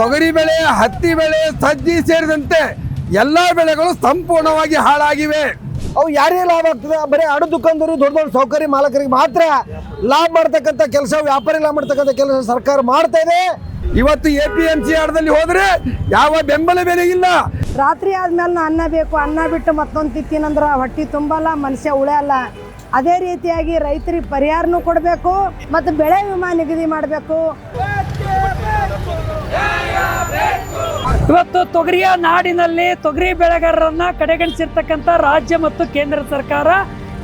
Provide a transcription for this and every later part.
ತೊಗರಿ ಬೆಳೆ ಹತ್ತಿ ಬೆಳೆ ಸಜ್ಜಿ ಸೇರಿದಂತೆ ಎಲ್ಲ ಬೆಳೆಗಳು ಸಂಪೂರ್ಣವಾಗಿ ಹಾಳಾಗಿವೆ. ಅವು ಯಾರೇ ಲಾಭ ಆಗ್ತದೆ? ಬರೀ ಆಡು ದುಕಾನ್ದವರು ದೊಡ್ಡ ದೊಡ್ಡ ಸೌಕರ್ಯ ಮಾಲಕರಿಗೆ ಮಾತ್ರ ಲಾಭ ಮಾಡ್ತಕ್ಕಂಥ ಕೆಲಸ ವ್ಯಾಪಾರಿ ಲಾಭ ಮಾಡ್ತಕ್ಕಂಥ ಕೆಲಸ ಸರ್ಕಾರ ಮಾಡ್ತಾ ಇದೆ. ಇವತ್ತು ಎ ಪಿ ಎಂ ಸಿ ಆಡದಲ್ಲಿ ಹೋದ್ರೆ ಯಾವ ಬೆಂಬಲ ಬೆಲೆ ಇಲ್ಲ. ರಾತ್ರಿ ಆದ್ಮೇಲೆ ಅನ್ನ ಬೇಕು ಅನ್ನ ಬಿಟ್ಟು ಮತ್ತೊಂದು ತಿತ್ತಿನಂದ್ರೆ ಹೊಟ್ಟಿ ತುಂಬಲ್ಲ ಮನುಷ್ಯ ಉಳಿಯಲ್ಲ ಅದೇ ರೀತಿಯಾಗಿ ರೈತರಿಗೆ ಪರಿಹಾರನೂ ಕೊಡಬೇಕು ಮತ್ತು ಬೆಳೆ ವಿಮಾ ನಿಗದಿ ಮಾಡಬೇಕು. ಇವತ್ತು ತೊಗರಿಯ ನಾಡಿನಲ್ಲಿ ತೊಗರಿ ಬೆಳೆಗಾರರನ್ನ ಕಡೆಗಣಿಸಿರ್ತಕ್ಕಂಥ ರಾಜ್ಯ ಮತ್ತು ಕೇಂದ್ರ ಸರ್ಕಾರ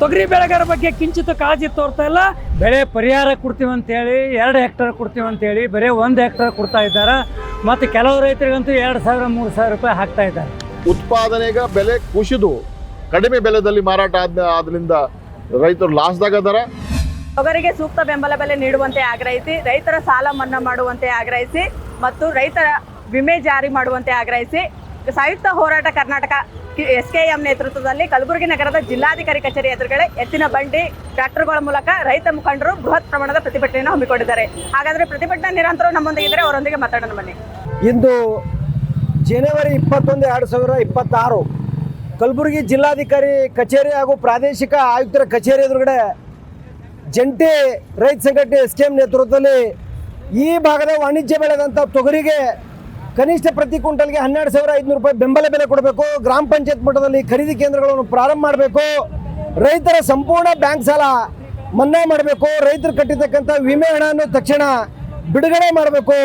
ತೊಗರಿ ಬೆಳೆಗಾರರ ಬಗ್ಗೆ ಕಿಂಚಿತ ಕಾಳಜಿ ತೋರ್ತಾ ಇಲ್ಲ. ಬೆಳೆ ಪರಿಹಾರ ಕೊಡ್ತೀವಿ ಅಂತೇಳಿ ಎರಡು ಹೆಕ್ಟರ್ ಕೊಡ್ತೀವಿ ಅಂತೇಳಿ ಬರೀ ಒಂದು ಹೆಕ್ಟರ್ ಕೊಡ್ತಾ ಇದ್ದಾರೆ. ಮತ್ತು ಕೆಲವು ರೈತರಿಗಂತೂ ಎರಡು ಸಾವಿರ ಮೂರು ಸಾವಿರ ರೂಪಾಯಿ ಹಾಕ್ತಾ ಇದ್ದಾರೆ. ಉತ್ಪಾದನೆಗ ಬೆಲೆ ಕುಸಿದು ಕಡಿಮೆ ಬೆಲೆದಲ್ಲಿ ಮಾರಾಟ ಆದ ಆದ್ರಿಂದ ರೈತರು ಲಾಸ್ದಾಗ ಅದಾರ ತೊಗರಿಗೆ ಸೂಕ್ತ ಬೆಂಬಲ ಬೆಲೆ ನೀಡುವಂತೆ ಆಗ್ರಹಿಸಿ ರೈತರ ಸಾಲ ಮನ್ನಾ ಮಾಡುವಂತೆ ಆಗ್ರಹಿಸಿ ಮತ್ತು ರೈತರ ವಿಮೆ ಜಾರಿ ಮಾಡುವಂತೆ ಆಗ್ರಹಿಸಿ ಸಂಯುಕ್ತ ಹೋರಾಟ ಕರ್ನಾಟಕ ಎಸ್ ಕೆ ಎಂ ನೇತೃತ್ವದಲ್ಲಿ ಕಲಬುರಗಿ ನಗರದ ಜಿಲ್ಲಾಧಿಕಾರಿ ಕಚೇರಿ ಎದುರುಗಡೆ ಎತ್ತಿನ ಬಂಡಿ ಟ್ರ್ಯಾಕ್ಟರ್ಗಳ ಮೂಲಕ ರೈತ ಮುಖಂಡರು ಬೃಹತ್ ಪ್ರಮಾಣದ ಪ್ರತಿಭಟನೆಯನ್ನು ಹಮ್ಮಿಕೊಂಡಿದ್ದಾರೆ. ಹಾಗಾದರೆ ಪ್ರತಿಭಟನೆ ನಿರಂತರ ನಮ್ಮೊಂದಿಗೆ ಇದ್ದರೆ ಅವರೊಂದಿಗೆ ಮಾತಾಡೋಣ ಬನ್ನಿ. ಇಂದು ಜನವರಿ ಇಪ್ಪತ್ತೊಂದು, ಎರಡು ಸಾವಿರ ಇಪ್ಪತ್ತಾರು ಕಲಬುರಗಿ ಜಿಲ್ಲಾಧಿಕಾರಿ ಕಚೇರಿ ಹಾಗೂ ಪ್ರಾದೇಶಿಕ ಆಯುಕ್ತರ ಕಚೇರಿ ಎದುರುಗಡೆ ಜಂಟಿ ರೈತ ಸಂಘಟನೆ ಎಸ್ ಕೆ ಎಂ ನೇತೃತ್ವದಲ್ಲಿ ಈ ಭಾಗದ ವಾಣಿಜ್ಯ ಬೆಳೆದಂಥ ತೊಗರಿಗೆ ಕನಿಷ್ಠ ಪ್ರತಿ ಕ್ವಿಂಟಲ್ಗೆ ಹನ್ನೆರಡು ಸಾವಿರ ಐದುನೂರು ರೂಪಾಯಿ ಬೆಂಬಲ ಬೆಲೆ ಕೊಡಬೇಕು. ಗ್ರಾಮ ಪಂಚಾಯತ್ ಮಟ್ಟದಲ್ಲಿ ಖರೀದಿ ಕೇಂದ್ರಗಳನ್ನು ಪ್ರಾರಂಭ ಮಾಡಬೇಕು. ರೈತರ ಸಂಪೂರ್ಣ ಬ್ಯಾಂಕ್ ಸಾಲ ಮನ್ನಾ ಮಾಡಬೇಕು. ರೈತರು ಕಟ್ಟಿರ್ತಕ್ಕಂಥ ವಿಮೆ ಹಣವನ್ನು ತಕ್ಷಣ ಬಿಡುಗಡೆ ಮಾಡಬೇಕು.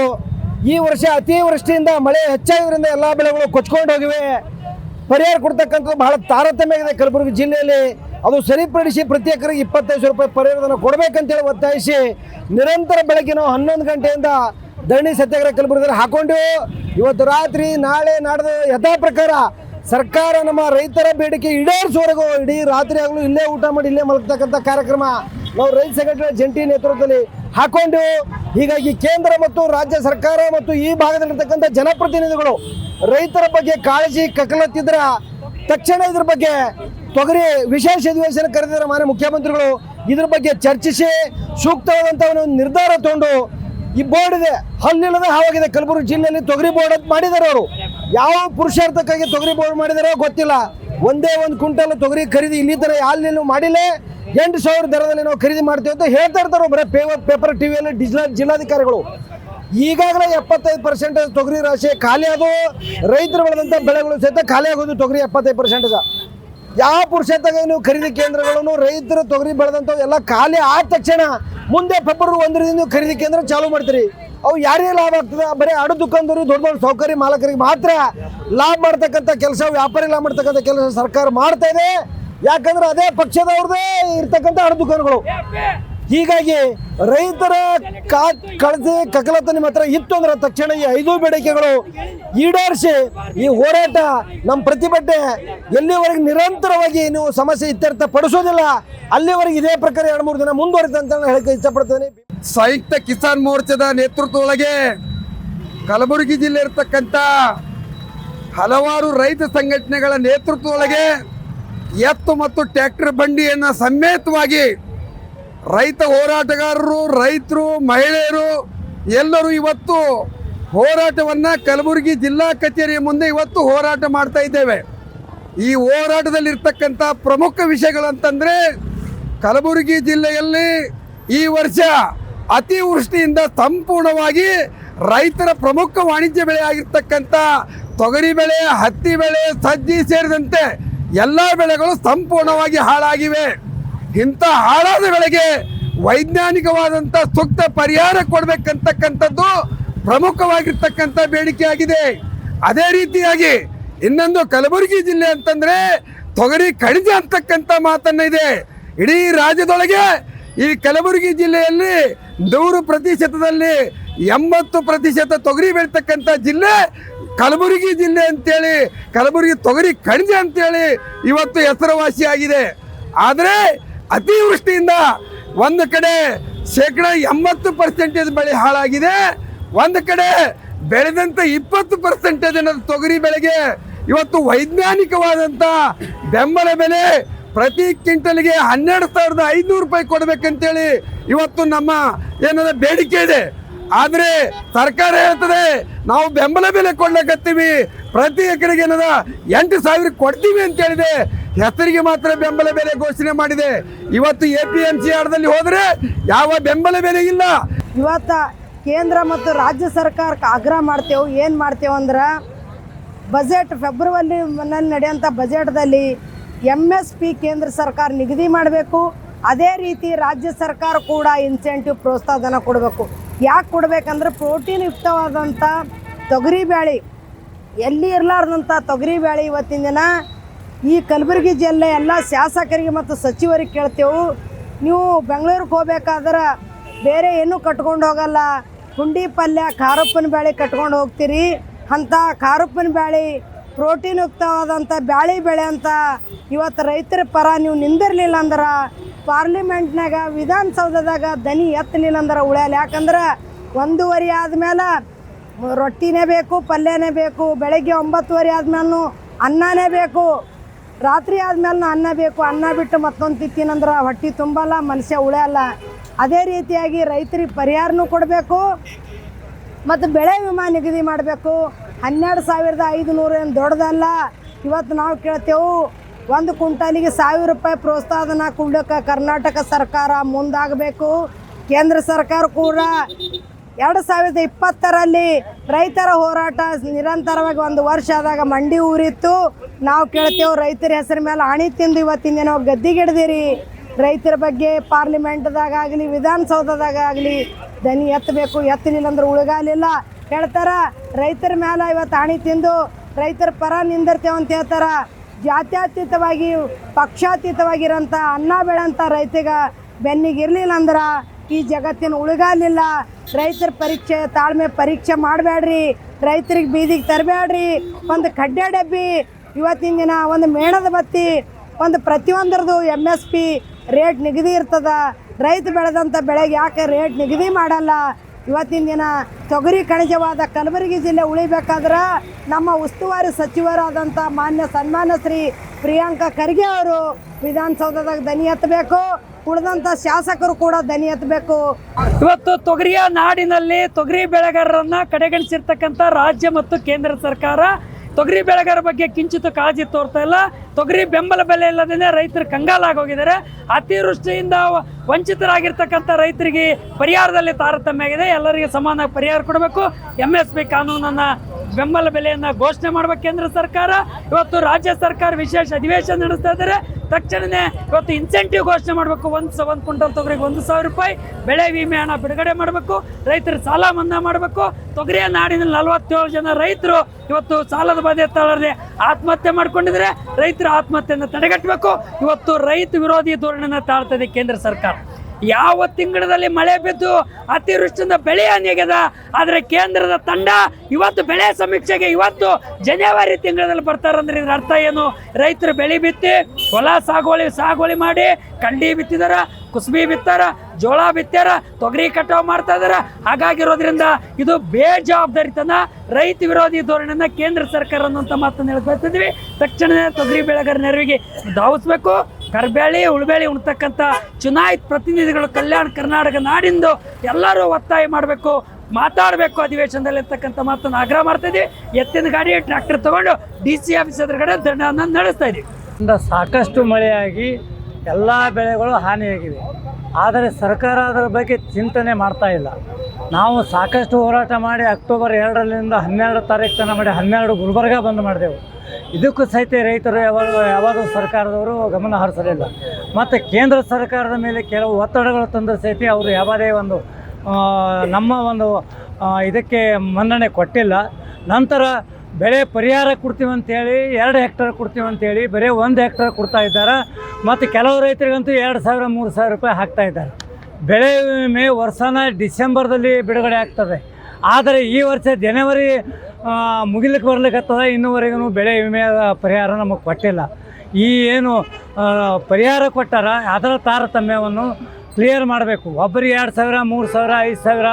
ಈ ವರ್ಷ ಅತಿವೃಷ್ಟಿಯಿಂದ ಮಳೆ ಹೆಚ್ಚಾಗಿದ್ದರಿಂದ ಎಲ್ಲ ಬೆಳೆಗಳು ಕೊಚ್ಕೊಂಡು ಹೋಗಿವೆ. ಪರಿಹಾರ ಕೊಡ್ತಕ್ಕಂಥದ್ದು ಬಹಳ ತಾರತಮ್ಯ ಇದೆ ಕಲಬುರಗಿ ಜಿಲ್ಲೆಯಲ್ಲಿ ಅದು ಸರಿಪಡಿಸಿ ಪ್ರತಿ ಎಕರೆಗೆ ಇಪ್ಪತ್ತೈದು ಸಾವಿರ ರೂಪಾಯಿ ಪರಿಹಾರವನ್ನು ಕೊಡಬೇಕಂತೇಳಿ ಒತ್ತಾಯಿಸಿ ನಿರಂತರ ಬೆಳಗ್ಗೆ ನಾವು ಹನ್ನೊಂದು ಗಂಟೆಯಿಂದ ಧರಣಿ ಸತ್ಯಾಗ್ರಹ ಕಲಬುರಗಿಯಲ್ಲಿ ಹಾಕೊಂಡು ಇವತ್ತು ರಾತ್ರಿ ನಾಳೆ ನಾಡ್ದು ಯಥಾ ಪ್ರಕಾರ ಸರ್ಕಾರ ನಮ್ಮ ರೈತರ ಬೇಡಿಕೆ ಈಡೇರಿಸುವವರೆಗೂ ಇಡೀ ರಾತ್ರಿ ಆಗಲೂ ಇಲ್ಲೇ ಊಟ ಮಾಡಿ ಇಲ್ಲೇ ಮಲಗ್ತಕ್ಕಂಥ ಕಾರ್ಯಕ್ರಮ ನಾವು ರೈತ ಸಂಘಟನೆ ಜಂಟಿ ನೇತೃತ್ವದಲ್ಲಿ ಹಾಕೊಂಡು ಹೀಗಾಗಿ ಕೇಂದ್ರ ಮತ್ತು ರಾಜ್ಯ ಸರ್ಕಾರ ಮತ್ತು ಈ ಭಾಗದಲ್ಲಿರ್ತಕ್ಕಂಥ ಜನಪ್ರತಿನಿಧಿಗಳು ರೈತರ ಬಗ್ಗೆ ಕಾಳಜಿ ಕಕಲತ್ತಿದ್ರ ತಕ್ಷಣ ಇದ್ರ ಬಗ್ಗೆ ತೊಗರಿ ವಿಶೇಷ ಅಧಿವೇಶನ ಕರೆದಿದ್ದಾರೆ ಮಾನ್ಯ ಮುಖ್ಯಮಂತ್ರಿಗಳು. ಇದ್ರ ಬಗ್ಗೆ ಚರ್ಚಿಸಿ ಸೂಕ್ತವಾದಂಥ ಒಂದು ನಿರ್ಧಾರ ತಗೊಂಡು ಈ ಬೋರ್ಡ್ ಇದೆ. ಹಲ್ಲಿಲ್ಲದೆ ಹಾವಾಗಿದೆ ಕಲಬುರಗಿ ಜಿಲ್ಲೆಯಲ್ಲಿ ತೊಗರಿ ಬೋರ್ಡ್ ಅಂತ ಮಾಡಿದ್ದಾರೆ ಅವರು. ಯಾವ ಪುರುಷಾರ್ಥಕ್ಕಾಗಿ ತೊಗರಿ ಬೋರ್ಡ್ ಮಾಡಿದಾರೋ ಗೊತ್ತಿಲ್ಲ. ಒಂದೇ ಒಂದು ಕ್ವಿಂಟಲ್ ತೊಗರಿ ಖರೀದಿ ಇಲ್ಲಿ ತರ ಅಲ್ಲಿ ಮಾಡಿಲ್ಲೇ. ಎಂಟು ಸಾವಿರ ದರದಲ್ಲಿ ನಾವು ಖರೀದಿ ಮಾಡ್ತೀವಿ ಅಂತ ಹೇಳ್ತಾ ಇರ್ತಾರೆ ಬರೀ ಪೇಪರ್ ಪೇಪರ್ ಟಿವಿಯಲ್ಲಿ ಡಿಜಿಟಲ್ ಜಿಲ್ಲಾಧಿಕಾರಿಗಳು. ಈಗಾಗಲೇ ಎಪ್ಪತ್ತೈದು ಪರ್ಸೆಂಟ್ ತೊಗರಿ ರಾಶಿ ಖಾಲಿ ಅದು ರೈತರು ಬೆಳೆದಂಥ ಬೆಳೆಗಳು ಸಹಿತ ಖಾಲಿ ಆಗೋದು ತೊಗರಿ ಎಪ್ಪತ್ತೈದು ಪರ್ಸೆಂಟ್ ಯಾವ ಪುರುಷತ್ತಾಗ ನೀವು ಖರೀದಿ ಕೇಂದ್ರಗಳನ್ನು ರೈತರು ತೊಗರಿ ಬೆಳೆದಂಥವು ಎಲ್ಲ ಖಾಲಿ ಆದ ತಕ್ಷಣ ಮುಂದೆ ಫೆಬ್ರವರಿ ಒಂದರಿಂದ ಖರೀದಿ ಕೇಂದ್ರ ಚಾಲೂ ಮಾಡ್ತೀರಿ. ಅವು ಯಾರಿಗೆ ಲಾಭ ಆಗ್ತದೆ, ಬರೀ ಅಡು ದುಕಾನ್ದವರು ದೊಡ್ಡ ದೊಡ್ಡ ಸೌಕರ್ಯ ಮಾಲಕರಿಗೆ ಮಾತ್ರ ಲಾಭ ಮಾಡ್ತಕ್ಕಂಥ ಕೆಲಸ, ವ್ಯಾಪಾರಿ ಲಾಭ ಮಾಡ್ತಕ್ಕಂಥ ಕೆಲಸ ಸರ್ಕಾರ ಮಾಡ್ತಾ ಇದೆ. ಯಾಕಂದ್ರೆ ಅದೇ ಪಕ್ಷದವ್ರದ್ದೇ ಇರ್ತಕ್ಕಂಥ ಅಡು ದುಕಾನ್ಗಳು ಹೀಗಾಗಿ ರೈತರ ಕಾ ಕಳಸಿ ಕಕಲತ್ತ ನಿಮ್ಮ ಹತ್ರ ಇತ್ತು ಅಂದ್ರೆ ತಕ್ಷಣ ಈ ಐದು ಬೇಡಿಕೆಗಳು ಈಡೇರಿಸಿ ಈ ಹೋರಾಟ ನಮ್ಮ ಪ್ರತಿಭಟನೆ ಎಲ್ಲಿವರೆಗೆ ನಿರಂತರವಾಗಿ ನೀವು ಸಮಸ್ಯೆ ಇತ್ಯರ್ಥ ಪಡಿಸೋದಿಲ್ಲ ಅಲ್ಲಿವರೆಗೆ ಇದೇ ಪ್ರಕಾರ ಎರಡು ಮೂರು ದಿನ ಮುಂದುವರಿತ ಅಂತ ಹೇಳಕ್ಕೆ ಇಷ್ಟಪಡ್ತೇನೆ. ಸಂಯುಕ್ತ ಕಿಸಾನ್ ಮೋರ್ಚಾದ ನೇತೃತ್ವದೊಳಗೆ ಕಲಬುರಗಿ ಜಿಲ್ಲೆ ಇರತಕ್ಕಂಥ ಹಲವಾರು ರೈತ ಸಂಘಟನೆಗಳ ನೇತೃತ್ವದೊಳಗೆ ಎತ್ತು ಮತ್ತು ಟ್ರ್ಯಾಕ್ಟರ್ ಬಂಡಿಯನ್ನು ಸಮೇತವಾಗಿ ರೈತ ಹೋರಾಟಗಾರರು, ರೈತರು, ಮಹಿಳೆಯರು ಎಲ್ಲರೂ ಇವತ್ತು ಹೋರಾಟವನ್ನು ಕಲಬುರಗಿ ಜಿಲ್ಲಾ ಕಚೇರಿಯ ಮುಂದೆ ಇವತ್ತು ಹೋರಾಟ ಮಾಡ್ತಾ ಇದ್ದೇವೆ. ಈ ಹೋರಾಟದಲ್ಲಿರ್ತಕ್ಕಂಥ ಪ್ರಮುಖ ವಿಷಯಗಳಂತಂದರೆ ಕಲಬುರಗಿ ಜಿಲ್ಲೆಯಲ್ಲಿ ಈ ವರ್ಷ ಅತಿವೃಷ್ಟಿಯಿಂದ ಸಂಪೂರ್ಣವಾಗಿ ರೈತರ ಪ್ರಮುಖ ವಾಣಿಜ್ಯ ಬೆಳೆ ಆಗಿರ್ತಕ್ಕಂಥ ತೊಗರಿ ಬೆಳೆ, ಹತ್ತಿ ಬೆಳೆ, ಸಜ್ಜಿ ಸೇರಿದಂತೆ ಎಲ್ಲ ಬೆಳೆಗಳು ಸಂಪೂರ್ಣವಾಗಿ ಹಾಳಾಗಿವೆ. ಇಂಥ ಆರಾಧಗಳಿಗೆ ವೈಜ್ಞಾನಿಕವಾದಂಥ ಸೂಕ್ತ ಪರಿಹಾರ ಕೊಡಬೇಕಂತಕ್ಕಂಥದ್ದು ಪ್ರಮುಖವಾಗಿರ್ತಕ್ಕಂಥ ಬೇಡಿಕೆಯಾಗಿದೆ. ಅದೇ ರೀತಿಯಾಗಿ ಇನ್ನೊಂದು ಕಲಬುರಗಿ ಜಿಲ್ಲೆ ಅಂತಂದರೆ ತೊಗರಿ ಕಣಿಜ ಅಂತಕ್ಕಂಥ ಮಾತನ್ನು ಇದೆ. ಇಡೀ ರಾಜ್ಯದೊಳಗೆ ಈ ಕಲಬುರಗಿ ಜಿಲ್ಲೆಯಲ್ಲಿ ನೂರು ಪ್ರತಿಶತದಲ್ಲಿ ಎಂಬತ್ತು ಪ್ರತಿಶತ ತೊಗರಿ ಬೆಳೀತಕ್ಕಂಥ ಜಿಲ್ಲೆ ಕಲಬುರಗಿ ಜಿಲ್ಲೆ ಅಂತೇಳಿ, ಕಲಬುರಗಿ ತೊಗರಿ ಕಣಿಜ ಅಂತೇಳಿ ಇವತ್ತು ಹೆಸರುವಾಸಿಯಾಗಿದೆ. ಆದರೆ ಅತಿವೃಷ್ಟಿಯಿಂದ ಒಂದು ಕಡೆ ಶೇಕಡ ಎಂಬತ್ತು ಪರ್ಸೆಂಟೇಜ್ ಬೆಳೆ ಹಾಳಾಗಿದೆ, ಒಂದು ಕಡೆ ಬೆಳೆದಂಥ ಇಪ್ಪತ್ತು ಪರ್ಸೆಂಟೇಜ್ ಅನ್ನೋದು ತೊಗರಿ ಬೆಳೆಗೆ ಇವತ್ತು ವೈಜ್ಞಾನಿಕವಾದಂಥ ಬೆಂಬಲ ಬೆಲೆ ಪ್ರತಿ ಕ್ವಿಂಟಲ್ಗೆ ಹನ್ನೆರಡು ಸಾವಿರದ ಐನೂರು ರೂಪಾಯಿ ಕೊಡಬೇಕಂತೇಳಿ ಇವತ್ತು ನಮ್ಮ ಏನದ ಬೇಡಿಕೆ ಇದೆ. ಆದರೆ ಸರ್ಕಾರ ಹೇಳ್ತದೆ, ನಾವು ಬೆಂಬಲ ಬೆಲೆ ಕೊಡ್ಲಕತ್ತೀವಿ, ಪ್ರತಿ ಎಕರೆಗೆ ಏನದ ಎಂಟು ಸಾವಿರ ಕೊಡ್ತೀವಿ ಅಂತ ಹೇಳಿದೆ ಹೆಸರಿಗೆ ಮಾತ್ರ ಬೆಂಬಲ ಬೆಲೆ ಘೋಷಣೆ ಮಾಡಿದೆ. ಇವತ್ತು ಎ ಪಿ ಎಂ ಸಿ ಆಡದಲ್ಲಿ ಹೋದರೆ ಯಾವ ಬೆಂಬಲ ಬೆಲೆ ಇಲ್ಲ. ಇವತ್ತು ಕೇಂದ್ರ ಮತ್ತು ರಾಜ್ಯ ಸರ್ಕಾರಕ್ಕೆ ಆಗ್ರಹ ಮಾಡ್ತೇವೆ. ಏನು ಮಾಡ್ತೇವೆ ಅಂದ್ರೆ ಬಜೆಟ್ ಫೆಬ್ರವರಿ ನಡೆಯುವಂಥ ಬಜೆಟ್ದಲ್ಲಿ ಎಂ ಎಸ್ ಪಿ ಕೇಂದ್ರ ಸರ್ಕಾರ ನಿಗದಿ ಮಾಡಬೇಕು. ಅದೇ ರೀತಿ ರಾಜ್ಯ ಸರ್ಕಾರ ಕೂಡ ಇನ್ಸೆಂಟಿವ್ ಪ್ರೋತ್ಸಾಹಧನ ಕೊಡಬೇಕು. ಯಾಕೆ ಕೊಡಬೇಕಂದ್ರೆ ಪ್ರೋಟೀನ್ ಯುಕ್ತವಾದಂಥ ತೊಗರಿ ಬೇಳೆ ಎಲ್ಲಿ ಇರಲಾರ್ದಂಥ ತೊಗರಿ ಬ್ಯಾಳಿ ಇವತ್ತಿನ ದಿನ ಈ ಕಲಬುರಗಿ ಜಿಲ್ಲೆ ಎಲ್ಲ ಶಾಸಕರಿಗೆ ಮತ್ತು ಸಚಿವರಿಗೆ ಕೇಳ್ತೇವೆ. ನೀವು ಬೆಂಗಳೂರಿಗೆ ಹೋಗ್ಬೇಕಾದ್ರೆ ಬೇರೆ ಏನೂ ಕಟ್ಕೊಂಡು ಹೋಗಲ್ಲ. ಹುಂಡಿ ಪಲ್ಯ, ಖಾರಪ್ಪನ ಬ್ಯಾಳಿ ಕಟ್ಕೊಂಡು ಹೋಗ್ತೀರಿ. ಅಂಥ ಖಾರಪ್ಪನ ಬ್ಯಾಳಿ ಪ್ರೋಟೀನ್ ಯುಕ್ತವಾದಂಥ ಬ್ಯಾಳಿ ಬೆಳೆ ಅಂತ ಇವತ್ತು ರೈತರ ಪರ ನೀವು ನಿಂದಿರಲಿಲ್ಲ ಅಂದ್ರೆ ಪಾರ್ಲಿಮೆಂಟ್ನಾಗ, ವಿಧಾನಸೌಧದಾಗ ದನಿ ಎತ್ತಲಿಲ್ಲ ಅಂದ್ರೆ ಉಳಿಯಲ್ಲ ಯಾಕಂದ್ರೆ ಒಂದೂವರೆ ಆದಮೇಲೆ ರೊಟ್ಟಿನೇ ಬೇಕು, ಪಲ್ಯನೇ ಬೇಕು, ಬೆಳಗ್ಗೆ ಒಂಬತ್ತುವರೆ ಆದ್ಮೇಲೂ ಅನ್ನನೇ ಬೇಕು. ರಾತ್ರಿ ಆದ್ಮೇಲೆ ಅನ್ನ ಬೇಕು, ಅನ್ನ ಬಿಟ್ಟು ಮತ್ತೊಂದು ತಿತ್ತೀನಂದ್ರೆ ಹೊಟ್ಟೆ ತುಂಬಲ್ಲ, ಮನುಷ್ಯ ಉಳಿಯಲ್ಲ ಅದೇ ರೀತಿಯಾಗಿ ರೈತರಿಗೆ ಪರಿಹಾರನೂ ಕೊಡಬೇಕು, ಮತ್ತು ಬೆಳೆ ವಿಮಾ ನಿಗದಿ ಮಾಡಬೇಕು. ಹನ್ನೆರಡು ಸಾವಿರದ ಐದು ನೂರು ಏನು ದೊಡ್ಡದಲ್ಲ. ಇವತ್ತು ನಾವು ಕೇಳ್ತೇವೆ, ಒಂದು ಕ್ವಿಂಟಾಲಿಗೆ ಸಾವಿರ ರೂಪಾಯಿ ಪ್ರೋತ್ಸಾಹನ ಕೊಡ್ಲಿಕ್ಕೆ ಕರ್ನಾಟಕ ಸರ್ಕಾರ ಮುಂದಾಗಬೇಕು. ಕೇಂದ್ರ ಸರ್ಕಾರ ಕೂಡ ಎರಡು ಸಾವಿರದ ಇಪ್ಪತ್ತರಲ್ಲಿ ರೈತರ ಹೋರಾಟ ನಿರಂತರವಾಗಿ ಒಂದು ವರ್ಷ ಆದಾಗ ಮಂಡಿ ಊರಿತ್ತು. ನಾವು ಕೇಳ್ತೇವೆ ರೈತರ ಹೆಸರು ಮೇಲೆ ಹಣಿ ತಿಂದು ಇವತ್ತಿನ ದಿನ ಗದ್ದಿಗಿಡ್ದಿರಿ ರೈತರ ಬಗ್ಗೆ ಪಾರ್ಲಿಮೆಂಟ್ದಾಗಲಿ ವಿಧಾನಸೌಧದಾಗ ಆಗಲಿ ದನಿ ಎತ್ತಬೇಕು ಎತ್ತಲಿಲ್ಲ ಅಂದ್ರೆ ಉಳಗಾಲಿಲ್ಲ. ಹೇಳ್ತಾರ, ರೈತರ ಮೇಲೆ ಇವತ್ತು ಹಣಿ ತಿಂದು ರೈತರ ಪರ ನಿಂದಿರ್ತೇವೆ ಅಂತ ಹೇಳ್ತಾರ. ಜಾತ್ಯತೀತವಾಗಿ, ಪಕ್ಷಾತೀತವಾಗಿರೋಂಥ ಅನ್ನ ರೈತಗ ಬೆನ್ನಿಗೆ ಇರಲಿಲ್ಲ ಅಂದ್ರೆ ಈ ಜಗತ್ತಿನ ಉಳಿಗಾಲಿಲ್ಲ ರೈತರ ಪರೀಕ್ಷೆ, ತಾಳ್ಮೆ ಪರೀಕ್ಷೆ ಮಾಡಬೇಡ್ರಿ ರೈತರಿಗೆ ಬೀದಿಗೆ ತರಬೇಡ್ರಿ ಒಂದು ಕಡ್ಡೆ ಡಬ್ಬಿ, ಇವತ್ತಿನ ದಿನ ಒಂದು ಮೇಣದ ಬತ್ತಿ, ಒಂದು ಪ್ರತಿಯೊಂದರದು ಎಂ ಎಸ್ ಪಿ ರೇಟ್ ನಿಗದಿ ಇರ್ತದ. ರೈತ ಬೆಳೆದಂಥ ಬೆಳೆಗೆ ಯಾಕೆ ರೇಟ್ ನಿಗದಿ ಮಾಡಲ್ಲ? ಇವತ್ತಿನ ದಿನ ತೊಗರಿ ಕಣಿಜವಾದ ಕಲಬುರಗಿ ಜಿಲ್ಲೆ ಉಳಿಬೇಕಾದ್ರೆ ನಮ್ಮ ಉಸ್ತುವಾರಿ ಸಚಿವರಾದಂಥ ಮಾನ್ಯ ಸನ್ಮಾನ ಶ್ರೀ ಪ್ರಿಯಾಂಕಾ ಖರ್ಗೆ ಅವರು ವಿಧಾನಸೌಧದಾಗ ದನಿ ಎತ್ತಬೇಕು, ಉಳಿದಂಥ ಶಾಸಕರು ಕೂಡ ದನಿ ಎತ್ತಬೇಕು. ಇವತ್ತು ತೊಗರಿಯ ನಾಡಿನಲ್ಲಿ ತೊಗರಿ ಬೆಳೆಗಾರರನ್ನು ಕಡೆಗಣಿಸಿರ್ತಕ್ಕಂಥ ರಾಜ್ಯ ಮತ್ತು ಕೇಂದ್ರ ಸರ್ಕಾರ ತೊಗರಿ ಬೆಳೆಗಾರ ಬಗ್ಗೆ ಕಿಂಚಿತ ಕಾಳಜಿ ತೋರ್ತಾ ಇಲ್ಲ. ತೊಗರಿ ಬೆಂಬಲ ಬೆಲೆ ಇಲ್ಲದೇ ರೈತರು ಕಂಗಾಲಾಗೋಗಿದ್ದಾರೆ ಅತಿವೃಷ್ಟಿಯಿಂದ ವಂಚಿತರಾಗಿರ್ತಕ್ಕಂಥ ರೈತರಿಗೆ ಪರಿಹಾರದಲ್ಲಿ ತಾರತಮ್ಯ ಆಗಿದೆ ಎಲ್ಲರಿಗೆ ಸಮಾನ ಪರಿಹಾರ ಕೊಡಬೇಕು. ಎಂ ಎಸ್ ಪಿ ಕಾನೂನನ್ನ ಬೆಂಬಲ ಬೆಲೆಯನ್ನು ಘೋಷಣೆ ಮಾಡಬೇಕು ಕೇಂದ್ರ ಸರ್ಕಾರ. ಇವತ್ತು ರಾಜ್ಯ ಸರ್ಕಾರ ವಿಶೇಷ ಅಧಿವೇಶನ ನಡೆಸ್ತಾ ಇದ್ದಾರೆ ತಕ್ಷಣನೇ ಇವತ್ತು ಇನ್ಸೆಂಟಿವ್ ಘೋಷಣೆ ಮಾಡಬೇಕು. ಒಂದು ಸ, ಒಂದು ಕ್ವಿಂಟಲ್ ತೊಗರಿಗೆ ಒಂದು ಸಾವಿರ ರೂಪಾಯಿ ಬೆಳೆ ವಿಮೆ ಹಣ ಬಿಡುಗಡೆ ಮಾಡಬೇಕು. ರೈತರ ಸಾಲ ಮನ್ನಾ ಮಾಡಬೇಕು. ತೊಗರಿಯ ನಾಡಿನ ನಲವತ್ತೇಳು ಜನ ರೈತರು ಇವತ್ತು ಸಾಲದ ಬಾಧೆ ತಾಳದೆ ಆತ್ಮಹತ್ಯೆ ಮಾಡ್ಕೊಂಡಿದ್ರೆ ರೈತರ ಆತ್ಮಹತ್ಯೆಯನ್ನು ತಡೆಗಟ್ಟಬೇಕು. ಇವತ್ತು ರೈತ ವಿರೋಧಿ ಧೋರಣೆಯನ್ನು ತಾಳ್ತದೆ ಕೇಂದ್ರ ಸರ್ಕಾರ. ಯಾವ ತಿಂಗಳಲ್ಲಿ ಮಳೆ ಬಿದ್ದು ಅತಿವೃಷ್ಟಿಯಿಂದ ಬೆಳೆ ಹಾನಿಯಾಗ್ಯದ ಆದರೆ ಕೇಂದ್ರದ ತಂಡ ಇವತ್ತು ಬೆಳೆ ಸಮೀಕ್ಷೆಗೆ ಇವತ್ತು ಜನವರಿ ತಿಂಗಳಲ್ಲಿ ಬರ್ತಾರಂದ್ರೆ ಇದರ ಅರ್ಥ ಏನು? ರೈತರು ಬೆಳೆ ಬಿತ್ತಿ, ಹೊಲ ಸಾಗುವಳಿ ಸಾಗುವಳಿ ಮಾಡಿ, ಕಂಡಿ ಬಿತ್ತಿದಾರ, ಕುಸುಬಿ ಬಿತ್ತಾರ, ಜೋಳ ಬಿತ್ತಾರ, ತೊಗರಿ ಕಟಾವು ಮಾಡ್ತಾ ಇದಾರ. ಹಾಗಾಗಿರೋದ್ರಿಂದ ಇದು ಬೇಜವಾಬ್ದಾರಿತನ, ರೈತ ವಿರೋಧಿ ಧೋರಣೆಯನ್ನ ಕೇಂದ್ರ ಸರ್ಕಾರ ಅನ್ನುವಂಥ ಮಾತನ್ನು ಹೇಳ್ಕೊಳ್ತಿದ್ವಿ ತಕ್ಷಣ ತೊಗರಿ ಬೆಳೆಗಾರ ನೆರವಿಗೆ ಧಾವಿಸ್ಬೇಕು. ಕರ್ಬೇಳಿ, ಉಳ್ಬೇಳಿ ಉಣ್ತಕ್ಕಂಥ ಚುನಾಯಿತ ಪ್ರತಿನಿಧಿಗಳು ಕಲ್ಯಾಣ ಕರ್ನಾಟಕ ನಾಡಿಂದು ಎಲ್ಲರೂ ಒತ್ತಾಯ ಮಾಡಬೇಕು, ಮಾತಾಡಬೇಕು ಅಧಿವೇಶನದಲ್ಲಿ ಇರ್ತಕ್ಕಂಥ ಮಾತನ್ನು ಆಗ್ರಹ ಮಾಡ್ತಾ ಎತ್ತಿನ ಗಾಡಿ ಟ್ರ್ಯಾಕ್ಟರ್ ತಗೊಂಡು ಡಿ ಸಿ ಆಫೀಸ್ ಎದುರುಗಡೆ ದಂಡವನ್ನು ನಡೆಸ್ತಾ ಇದ್ದೀವಿ. ಇಂದ ಸಾಕಷ್ಟು ಮಳೆಯಾಗಿ ಎಲ್ಲ ಬೆಳೆಗಳು ಹಾನಿಯಾಗಿವೆ. ಆದರೆ ಸರ್ಕಾರ ಅದರ ಬಗ್ಗೆ ಚಿಂತನೆ ಮಾಡ್ತಾ ಇಲ್ಲ. ನಾವು ಸಾಕಷ್ಟು ಹೋರಾಟ ಮಾಡಿ ಅಕ್ಟೋಬರ್ ಎರಡರಿಂದ ಹನ್ನೆರಡು ತಾರೀಕು ತನಕ ಮಾಡಿ ಹನ್ನೆರಡು ಗುಲ್ಬರ್ಗ ಬಂದ್ ಮಾಡಿದೆವು. ಇದಕ್ಕೂ ಸಹಿತ ರೈತರು ಯಾವಾಗ ಯಾವಾಗಲೂ ಸರ್ಕಾರದವರು ಗಮನ ಹರಿಸಲಿಲ್ಲ. ಮತ್ತು ಕೇಂದ್ರ ಸರ್ಕಾರದ ಮೇಲೆ ಕೆಲವು ಒತ್ತಡಗಳು ತಂದರೂ ಸಹಿತ ಅವರು ಯಾವುದೇ ಒಂದು ನಮ್ಮ ಒಂದು ಇದಕ್ಕೆ ಮನ್ನಣೆ ಕೊಟ್ಟಿಲ್ಲ. ನಂತರ ಬೆಳೆ ಪರಿಹಾರ ಕೊಡ್ತೀವಿ ಅಂತೇಳಿ ಎರಡು ಹೆಕ್ಟರ್ ಕೊಡ್ತೀವಿ ಅಂತೇಳಿ ಬರೀ ಒಂದು ಹೆಕ್ಟರ್ ಕೊಡ್ತಾ ಇದ್ದಾರೆ. ಮತ್ತು ಕೆಲವು ರೈತರಿಗಂತೂ ಎರಡು ಸಾವಿರ, ಮೂರು ಸಾವಿರ ರೂಪಾಯಿ ಹಾಕ್ತಾ ಇದ್ದಾರೆ. ಬೆಳೆ ವಿಮೆ ವರ್ಷನ ಡಿಸೆಂಬರ್ದಲ್ಲಿ ಬಿಡುಗಡೆ ಆಗ್ತದೆ. ಆದರೆ ಈ ವರ್ಷ ಜನವರಿ ಮುಗಿಲಿಕ್ಕೆ ಬರ್ಲಿಕ್ಕತ್ತದ ಇನ್ನೂವರೆಗೂ ಬೆಳೆ ವಿಮೆ ಪರಿಹಾರ ನಮಗೆ ಕೊಟ್ಟಿಲ್ಲ. ಈ ಏನು ಪರಿಹಾರ ಕೊಟ್ಟಾರ, ಅದರ ತಾರತಮ್ಯವನ್ನು ಕ್ಲಿಯರ್ ಮಾಡಬೇಕು. ಒಬ್ಬರಿಗೆ ಎರಡು ಸಾವಿರ, ಮೂರು ಸಾವಿರ, ಐದು ಸಾವಿರ,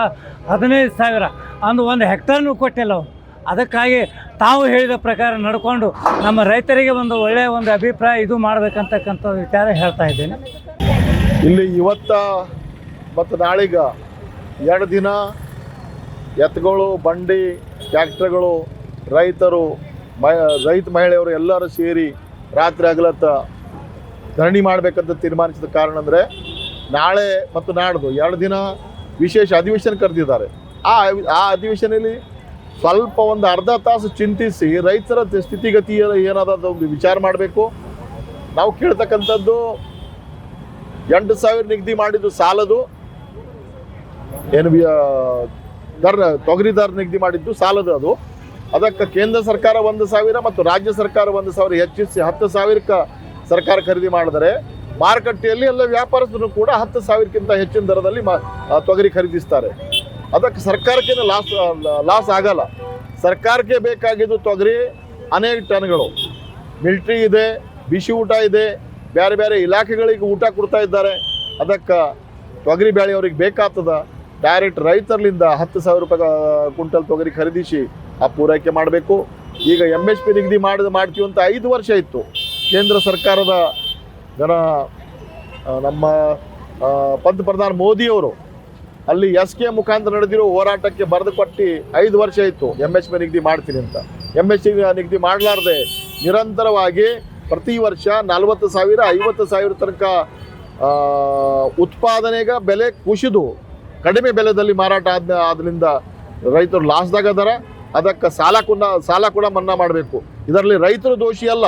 ಹದಿನೈದು ಸಾವಿರ ಅಂದು ಒಂದು ಹೆಕ್ಟರ್ನೂ ಕೊಟ್ಟಿಲ್ಲ ಅವರು. ಅದಕ್ಕಾಗಿ ತಾವು ಹೇಳಿದ ಪ್ರಕಾರ ನಡ್ಕೊಂಡು ನಮ್ಮ ರೈತರಿಗೆ ಒಂದು ಒಳ್ಳೆಯ ಒಂದು ಅಭಿಪ್ರಾಯ ಇದು ಮಾಡಬೇಕಂತಕ್ಕಂಥ ವಿಚಾರ ಹೇಳ್ತಾ ಇದ್ದೇನೆ. ಇಲ್ಲಿ ಇವತ್ತ ಮತ್ತು ನಾಳೆಗ ಎರಡು ದಿನ ಎತ್ತುಗಳು, ಬಂಡಿ, ಟ್ಯಾಕ್ಟ್ರ್ಗಳು, ರೈತರು ಮ ರೈತ ಮಹಿಳೆಯರು ಎಲ್ಲರೂ ಸೇರಿ ರಾತ್ರಿ ಹಗಲತ್ತ ಧರಣಿ ಮಾಡಬೇಕಂತ ತೀರ್ಮಾನಿಸಿದ ಕಾರಣ ಅಂದರೆ ನಾಳೆ ಮತ್ತು ನಾಡ್ದು ಎರಡು ದಿನ ವಿಶೇಷ ಅಧಿವೇಶನ ಕರೆದಿದ್ದಾರೆ. ಆ ಆ ಅಧಿವೇಶನದಲ್ಲಿ ಸ್ವಲ್ಪ ಒಂದು ಅರ್ಧ ತಾಸು ಚಿಂತಿಸಿ ರೈತರ ಸ್ಥಿತಿಗತಿ ಏನಾದ ಒಂದು ವಿಚಾರ ಮಾಡಬೇಕು. ನಾವು ಕೇಳ್ತಕ್ಕಂಥದ್ದು ಎಂಟು ಸಾವಿರ ನಿಗದಿ ಮಾಡಿದ್ದು ಸಾಲದು. ಏನು ದರ ತೊಗರಿ ದರ ನಿಗದಿ ಮಾಡಿದ್ದು ಸಾಲದು ಅದು. ಅದಕ್ಕೆ ಕೇಂದ್ರ ಸರ್ಕಾರ ಒಂದು ಸಾವಿರ ಮತ್ತು ರಾಜ್ಯ ಸರ್ಕಾರ ಒಂದು ಸಾವಿರ. ಹೆಚ್ಚಿಸಿ ಹತ್ತು ಸಾವಿರಕ್ಕೆ ಸರ್ಕಾರ ಖರೀದಿ ಮಾಡಿದರೆ ಮಾರುಕಟ್ಟೆಯಲ್ಲಿ ಎಲ್ಲ ವ್ಯಾಪಾರಸ್ಥರು ಕೂಡ ಹತ್ತು ಸಾವಿರಕ್ಕಿಂತ ಹೆಚ್ಚಿನ ದರದಲ್ಲಿ ಮಾ ತೊಗರಿ ಖರೀದಿಸ್ತಾರೆ. ಅದಕ್ಕೆ ಸರ್ಕಾರಕ್ಕೇನು ಲಾಸ್ ಲಾಸ್ ಆಗಲ್ಲ. ಸರ್ಕಾರಕ್ಕೆ ಬೇಕಾಗಿದ್ದು ತೊಗರಿ ಅನೇಕ ಟನ್ಗಳು. ಮಿಲ್ಟ್ರಿ ಇದೆ, ಬಿಸಿ ಊಟ ಇದೆ ಬೇರೆ ಬೇರೆ ಇಲಾಖೆಗಳಿಗೆ ಊಟ ಕೊಡ್ತಾ ಇದ್ದಾರೆ. ಅದಕ್ಕೆ ತೊಗರಿ ಬೆಳೆಯವ್ರಿಗೆ ಬೇಕಾಗ್ತದ. ಡೈರೆಕ್ಟ್ ರೈತರಿಂದ ಹತ್ತು ಸಾವಿರ ರೂಪಾಯಿ ಕುಂಟಲ್ ತೊಗರಿ ಖರೀದಿಸಿ ಆ ಪೂರೈಕೆ ಮಾಡಬೇಕು. ಈಗ ಎಂ ಎಚ್ ಪಿ ನಿಗದಿ ಮಾಡಿದ ಮಾಡ್ತೀವಿ ಅಂತ ಐದು ವರ್ಷ ಇತ್ತು. ಕೇಂದ್ರ ಸರ್ಕಾರದ ಜನ ನಮ್ಮ ಪಂತ ಪಂತಪ್ರಧಾನ ಮೋದಿಯವರು ಅಲ್ಲಿ ಎಸ್ ಕೆ ಮುಖಾಂತರ ನಡೆದಿರೋ ಹೋರಾಟಕ್ಕೆ ಬರೆದು ಕೊಟ್ಟು ಐದು ವರ್ಷ ಇತ್ತು ಎಂ ಎಚ್ ಪಿ ನಿಗದಿ ಮಾಡ್ತೀನಿ ಅಂತ. ಎಂ ಎಚ್ ನಿಗದಿ ಮಾಡಲಾರ್ದೆ ನಿರಂತರವಾಗಿ ಪ್ರತಿ ವರ್ಷ ನಲವತ್ತು ಸಾವಿರ, ಐವತ್ತು ಸಾವಿರ ತನಕ ಉತ್ಪಾದನೆಗೆ ಬೆಲೆ ಕುಸಿದು ಕಡಿಮೆ ಬೆಲೆದಲ್ಲಿ ಮಾರಾಟ ಆದ ಆದ್ರಿಂದ ರೈತರು ಲಾಸ್ದಾಗ ಅದರ. ಅದಕ್ಕೆ ಸಾಲ ಕೂಡ ಸಾಲ ಕೂಡ ಮನ್ನಾ ಮಾಡಬೇಕು. ಇದರಲ್ಲಿ ರೈತರು ದೋಷಿ ಅಲ್ಲ.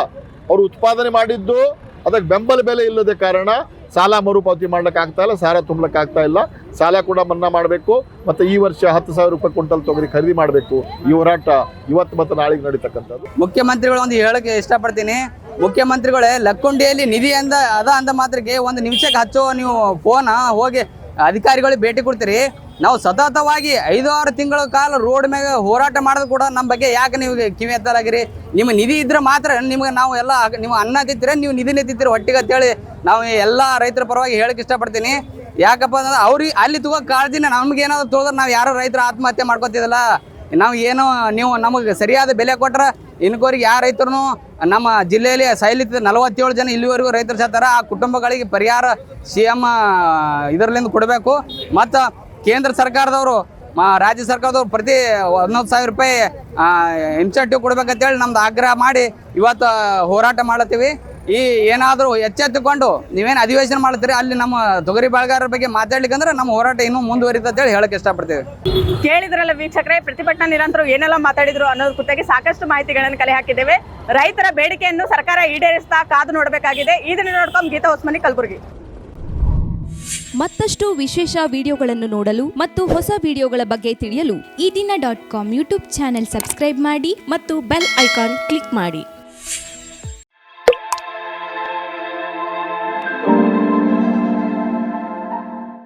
ಅವರು ಉತ್ಪಾದನೆ ಮಾಡಿದ್ದು, ಅದಕ್ಕೆ ಬೆಂಬಲ ಬೆಲೆ ಇಲ್ಲದ ಕಾರಣ ಸಾಲ ಮರುಪಾವತಿ ಮಾಡ್ಲಿಕ್ಕೆ ಆಗ್ತಾ ಇಲ್ಲ, ಸಾಲ ತುಂಬಲಿಕ್ಕೆ ಆಗ್ತಾ ಇಲ್ಲ. ಸಾಲ ಕೂಡ ಮನ್ನಾ ಮಾಡಬೇಕು. ಮತ್ತು ಈ ವರ್ಷ ಹತ್ತು ಸಾವಿರ ರೂಪಾಯಿ ಕ್ವಿಂಟಲ್ ತೊಗರಿ ಖರೀದಿ ಮಾಡಬೇಕು. ಈ ಹೋರಾಟ ಇವತ್ತು ಮತ್ತು ನಾಳೆಗೆ ನಡೀತಕ್ಕಂಥದ್ದು. ಮುಖ್ಯಮಂತ್ರಿಗಳು ಒಂದು ಹೇಳಕ್ಕೆ ಇಷ್ಟಪಡ್ತೀನಿ. ಮುಖ್ಯಮಂತ್ರಿಗಳೇ ಲಕ್ಕುಂಡಿಯಲ್ಲಿ ನಿಧಿ ಅಂದ ಅದ ಅಂದ ಮಾತ್ರಕ್ಕೆ ಒಂದು ನಿಮಿಷಕ್ಕೆ ಹಚ್ಚೋ ನೀವು ಫೋನ ಹೋಗಿ. ಅಧಿಕಾರಿಗಳಿಗೆ ಭೇಟಿ ಕೊಡ್ತೀರಿ. ನಾವು ಸತತವಾಗಿ ಐದು ಆರು ತಿಂಗಳ ಕಾಲ ರೋಡ್ ಮ್ಯಾಗ ಹೋರಾಟ ಮಾಡೋದು ಕೂಡ ನಮ್ಮ ಬಗ್ಗೆ ಯಾಕೆ ನೀವು ಕಿವಿ ಎತ್ತಲಾಗಿರಿ? ನಿಮ್ಮ ನಿಧಿ ಇದ್ರೆ ಮಾತ್ರ ನಿಮ್ಗೆ ನಾವು ಎಲ್ಲ ನೀವು ಅನ್ನ ತಿಂತೀರ? ನೀವು ನಿಧಿನೇ ತಿಂತೀರಿ ಹೊಟ್ಟಿಗೆ ಅಂತೇಳಿ ನಾವು ಎಲ್ಲ ರೈತರ ಪರವಾಗಿ ಹೇಳಕ್ಕೆ ಇಷ್ಟಪಡ್ತೀನಿ. ಯಾಕಪ್ಪ ಅಂದ್ರೆ ಅವ್ರಿಗೆ ಅಲ್ಲಿ ತಗೋ ಕಾಳಜಿನ ನಮ್ಗೆ ಏನಾದ್ರು ತೋದ್ರೆ ನಾವು ಯಾರೋ ರೈತರ ಆತ್ಮಹತ್ಯೆ ಮಾಡ್ಕೊತಿದಲ್ಲ ನಾವು ಏನು ನೀವು ನಮಗೆ ಸರಿಯಾದ ಬೆಲೆ ಕೊಟ್ಟರೆ ಇನ್ಕೋರಿಗೆ ಯಾವ ರೈತರು ನಮ್ಮ ಜಿಲ್ಲೆಯಲ್ಲಿ ಸೈಲಿತ ನಲವತ್ತೇಳು ಜನ ಇಲ್ಲಿವರೆಗೂ ರೈತರು ಸತ್ತಾರ. ಆ ಕುಟುಂಬಗಳಿಗೆ ಪರಿಹಾರ ಸಿ ಎಂ ಇದರಲ್ಲಿಂದ ಕೊಡಬೇಕು. ಮತ್ತು ಕೇಂದ್ರ ಸರ್ಕಾರದವರು ರಾಜ್ಯ ಸರ್ಕಾರದವ್ರು ಪ್ರತಿ ಹನ್ನೊಂದು ಸಾವಿರ ರೂಪಾಯಿ ಇನ್ಸೆಂಟಿವ್ ಕೊಡ್ಬೇಕಂತೇಳಿ ನಮ್ದು ಆಗ್ರಹ ಮಾಡಿ ಇವತ್ತು ಹೋರಾಟ ಮಾಡತ್ತೀವಿ ಈ ಏನಾದರೂ ಎಚ್ಚೆತ್ತುಕೊಂಡು ನೀವೇನು ಅಧಿವೇಶನ ಮಾಡ್ತೀರಿ? ಅಲ್ಲಿ ನಮ್ಮ ತೊಗರಿ ಬಾಳ್ಗಾರ ಬಗ್ಗೆ ಮಾತಾಡ್ಲಿಕ್ಕಂದ್ರೆ ನಮ್ಮ ಹೋರಾಟ ಇನ್ನೂ ಮುಂದುವರಿತಂತ ಹೇಳಿ ಹೇಳಕ್ಕೆ ಇಷ್ಟಪಡ್ತೀವಿ. ಕೇಳಿದ್ರಲ್ಲ ವೀಕ್ಷಕರೇ ಪ್ರತಿಭಟನಾ ನಿರಂತರ ಏನೆಲ್ಲ ಮಾತಾಡಿದ್ರು ಅನ್ನೋದ್ರ ಕುರಿತಾಗಿ ಸಾಕಷ್ಟು ಮಾಹಿತಿಗಳನ್ನು ಕಲೆ ಹಾಕಿದ್ದೇವೆ. ರೈತರ ಬೇಡಿಕೆಯನ್ನು ಸರ್ಕಾರ ಈಡೇರಿಸ್ತಾ ಕಾದು ನೋಡಬೇಕಾಗಿದೆ. ಇದನ್ನು ನೋಡ್ಕೊಂಡು ಗೀತಾ ಹೊಸ್ಮನಿ ಕಲಬುರಗಿ. ಮತ್ತಷ್ಟು ವಿಶೇಷ ವಿಡಿಯೋಗಳನ್ನು ನೋಡಲು ಮತ್ತು ಹೊಸ ವಿಡಿಯೋಗಳ ಬಗ್ಗೆ ತಿಳಿಯಲು Ee Dina dot com YouTube channel subscribe ಮಾಡಿ ಮತ್ತು ಬೆಲ್ ಐಕಾನ್ ಕ್ಲಿಕ್ ಮಾಡಿ.